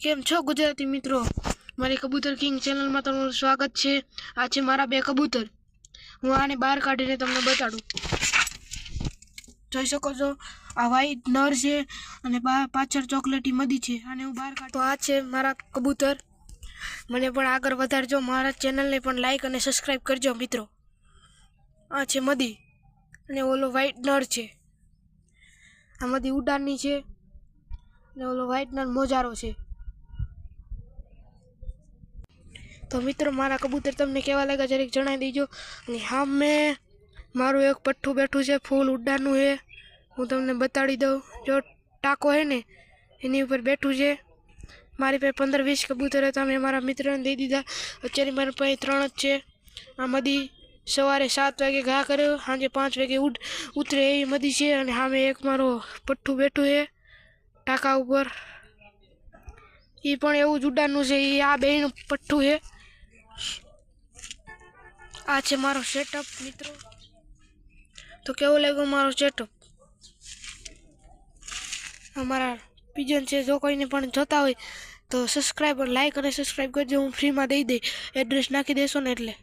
કેમ છો ગુજરાતી મિત્રો? મારી કબૂતર કિંગ ચેનલમાં તમારું સ્વાગત છે. આ છે મારા બે કબૂતર. હું આને બહાર કાઢીને તમને બતાડું. જોઈ શકો છો, આ વ્હાઈટ નર છે અને પાછળ ચોકલેટી મદી છે. અને હું બહાર કાઢતો આ છે મારા કબૂતર. મને પણ આગળ વધારજો. મારા ચેનલને પણ લાઈક અને સબસ્ક્રાઈબ કરજો મિત્રો. આ છે મદી અને ઓલો વ્હાઈટ નર છે. આ મદી ઉડાનની છે અને ઓલો વ્હાઈટ નર મોજારો છે. તો મિત્રો, મારા કબૂતર તમને કેવા લાગ્યા જરીક જણાવી દેજો. અને હા, મેં મારું એક પઠ્ઠું બેઠું છે, ફૂલ ઉડાનનું છે. હું તમને બતાડી દઉં. જો ટાંકો છે ને, એની ઉપર બેઠું છે. મારી પાસે પંદર વીસ કબૂતર હતા, મેં મારા મિત્રને દઈ દીધા. અત્યારે મારી પાસે ત્રણ જ છે. આ મદી સવારે સાત વાગે ઘા કર્યો, સાંજે પાંચ વાગે ઉડ ઉતરે એવી મદી છે. અને સામે એક મારો પઠ્ઠું બેઠું છે, ટાંકા ઉપર. એ પણ એવું જ ઉડાનનું છે. એ આ બેનું પઠ્ઠું છે. આ છે મારો સેટઅપ મિત્રો. તો કેવો લાગ્યો મારો સેટઅપ અમારા પિજન છે, જો કોઈને પણ જોતા હોય તો સબસ્ક્રાઈબ લાઈક અને સબસ્ક્રાઈબ કરજો. હું ફ્રીમાં દઈ દઈ એડ્રેસ નાખી દેશો ને એટલે.